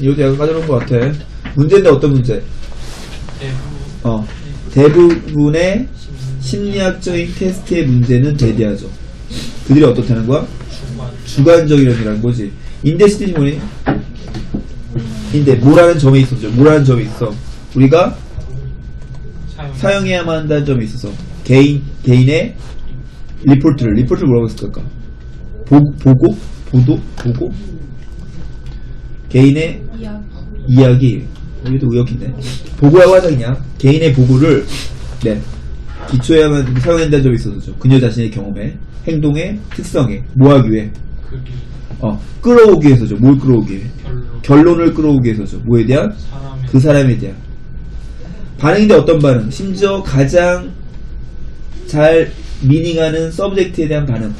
이거 대학 가져온 것 같아. 문제인데 어떤 문제? 대부 어. 대부분의 심리학적인 테스트의 문제는 대대하죠. 그들이 어떻다는 거야? 주관적이라는 거지. 인데시티지 뭐니? 인데 뭐라는 점에 있었죠. 뭐라는 점이 있어. 우리가 사용 사용해야만 한다는 점이 있어서 개인 개인의 리포트를 리포트를 뭐라고 했을까? 보, 보고 보도 보고 개인의 이야기. 여기도 의역인데 하자 그냥 개인의 보고를 네 기초해야만 사용한다는 점이 있어서죠. 그녀 자신의 경험에 행동에 특성에 뭐하기 위해 어 끌어오기 위해서죠. 뭘 끌어오기 위해 별로 결론 을 끌어오기 위해서죠. 뭐에 대한 사람의 그 사람에 대한 반응인데 어떤 반응? 심지어 가장 잘 미닝하는 서브젝트에 대한 반응.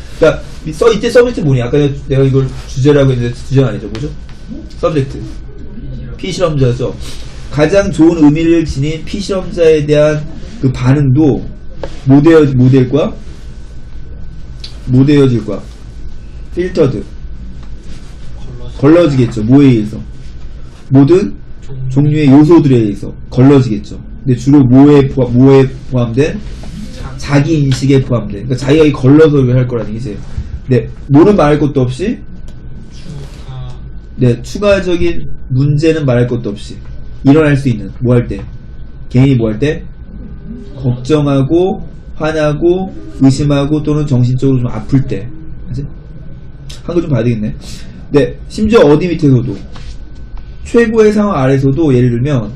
이써 이때 서브젝트 뭐니? 아까 내가- 이걸 주제라고 했는데 주제가 아니죠, 뭐죠? 서브젝트. 피실험자죠. 가장 좋은 의미를 지닌 피실험자에 대한 그 반응도 뭐 되어 뭐될 거야? 뭐 되어질 거야? 필터드. 걸러지겠죠. 뭐에 의해서? 모든 종 종류의 요소들에 의해서 걸러지겠죠. 근데 주로 뭐에 포함, 뭐에 포함된? 자기 인식에 포함된. 그러니까 자기가 이 걸러서 할 거라는 얘기지. 네, 뭐는 말할 것도 없이, 네, 추가적인 문제는 말할 것도 없이 일어날 수 있는 뭐 할 때? 개인이 뭐 할 때? 걱정하고, 화나고, 의심하고 또는 정신적으로 좀 아플 때. 그치? 한글 좀 봐야 되겠네. 네, 심지어 어디 밑에서도 최고의 상황 아래서도 예를 들면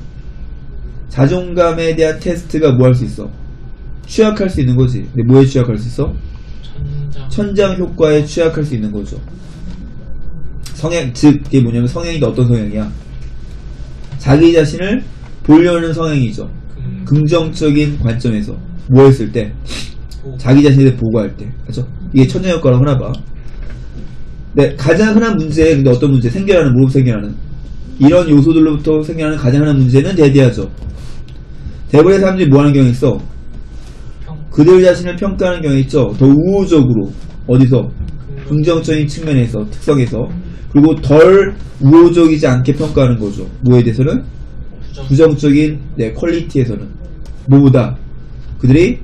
자존감에 대한 테스트가 뭐 할 수 있어? 취약할 수 있는 거지. 근데 뭐에 취약할 수 있어? 천장 천장 효과에 취약할 수 있는 거죠. 성향, 즉, 이게 뭐냐면 성향이 어떤 성향이야? 자기 자신을 보려는 성향이죠. 그 긍정적인 관점에서 뭐 했을 때? 보- 자기 자신에 대해 보고할 때. 그죠? 이게 천장 효과라고 하나 봐. 네, 가장 흔한 문제, 근데 어떤 문제? 생겨나는, 뭐로 생겨나는? 이런 요소들로부터 생겨나는 가장 흔한 문제는 대대하죠. 대부분의 사람들이 뭐 하는 경향이 있어? 평 그들 자신을 평가하는 경향이 있죠. 더 우호적으로. 어디서? 그 긍정적인 측면에서, 특성에서. 그리고 덜 우호적이지 않게 평가하는 거죠. 뭐에 대해서는? 부정 부정적인 네, 퀄리티에서는. 뭐보다? 그들이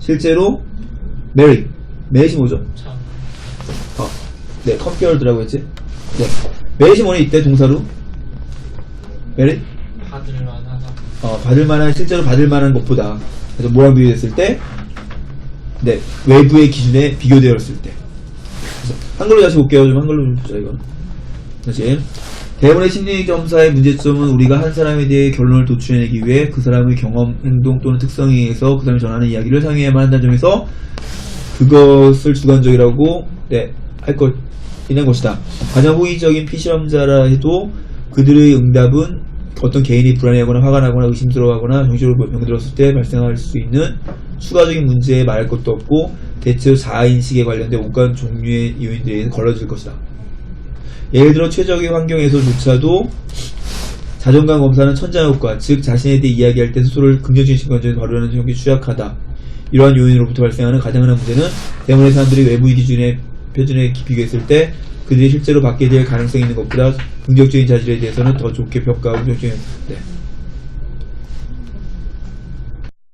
실제로 메리. 메릿이 뭐죠? 참 어, 네, 컴퓨터라고 했지? 네. 메릿이 뭐니 이때 동사로? 메릿? 받을 만하다 어, 받을 만한, 실제로 받을 만한 것보다. 그래서 뭐랑 비교했을 때? 네, 외부의 기준에 비교되었을 때. 한글로 다시 볼게요. 좀 한글로 좀 보자, 이거. 다시. 대부분의 심리 검사의 문제점은 우리가 한 사람에 대해 결론을 도출해내기 위해 그 사람의 경험, 행동 또는 특성에 의해서 그 사람이 전하는 이야기를 상의해야만 한다는 점에서 그것을 주관적이라고 네, 할 것, 있는 것이다. 가장 호의적인 피실험자라 해도 그들의 응답은 어떤 개인이 불안해하거나 화가 나거나 의심스러워하거나 정신적으로 병들었을 때 발생할 수 있는 추가적인 문제에 말할 것도 없고 대체로 자아인식에 관련된 온갖 종류의 요인들에 걸러질 것이다. 예를 들어 최적의 환경에서조차도 자존감 검사는 천장 효과, 즉 자신에 대해 이야기할 때 스스로를 긍정적인 시각적으로 바르는 형이 취약하다. 이러한 요인으로부터 발생하는 가장 흔한 문제는 때문에 사람들이 외부의 기준에 표준에 비교했을 때 그들이 실제로 받게 될 가능성이 있는 것보다 긍정적인 자질에 대해서는 더 좋게 평가하고 긍정적인 네.